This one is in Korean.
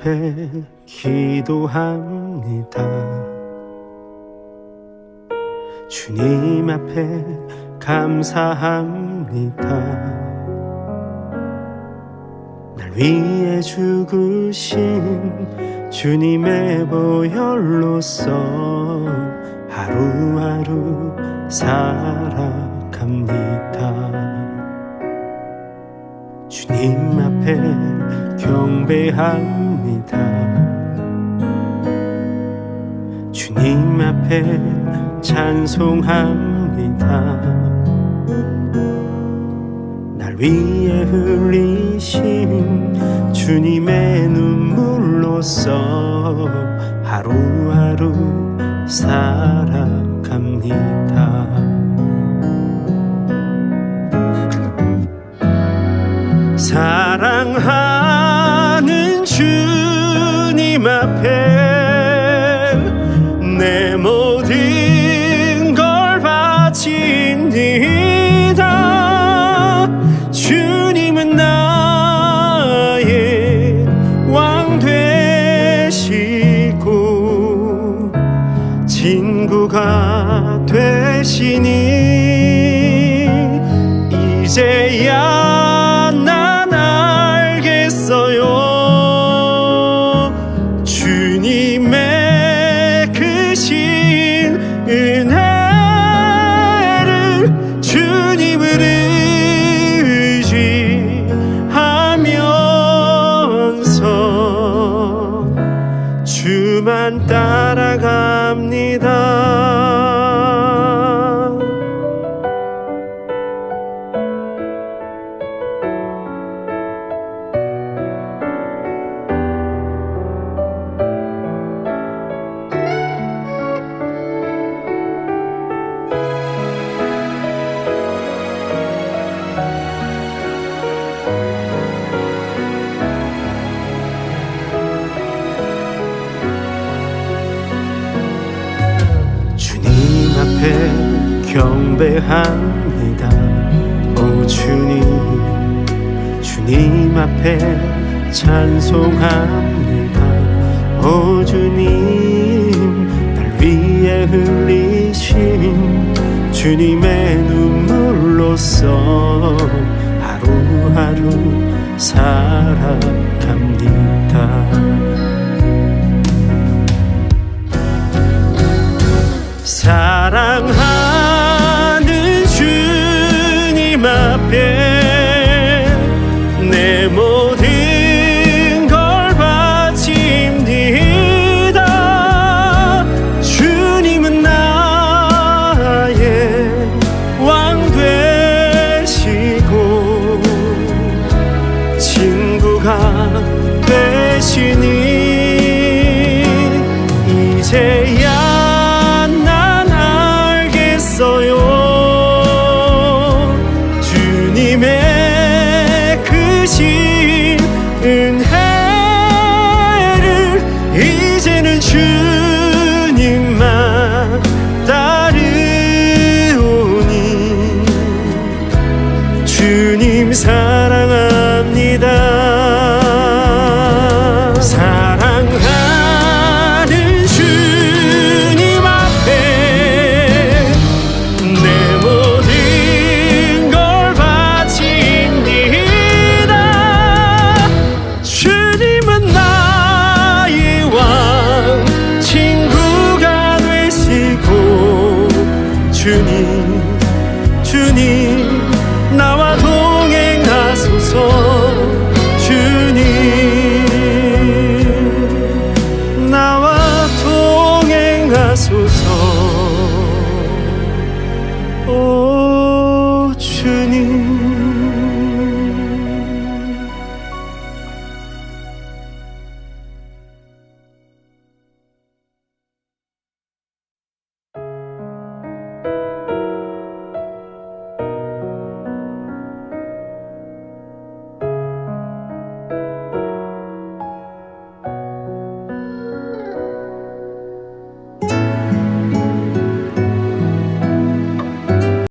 앞에 기도합니다. 주님 앞에 감사합니다. 날 위해 죽으신 주님의 보혈로서 하루하루 살아갑니다. 주님 앞에 경배합니다. 주님 앞에 찬송합니다. 날 위해 흘리신 주님의 눈물로써 하루하루 살아갑니다. 주님 앞에 내 모든 걸 바칩니다. 주님은 나의 왕 되시고 친구가 되시니 따라갑니다. 앞에 경배합니다. 오 주님, 주님 앞에 찬송합니다. 오 주님, 날 위해 흘리신 주님의 눈물로써 하루하루 살아 친구가 되시니 이제야 난 알겠어요. 주님의 크신 은혜를 이제는 주님만 따르오니 주님 사 주님.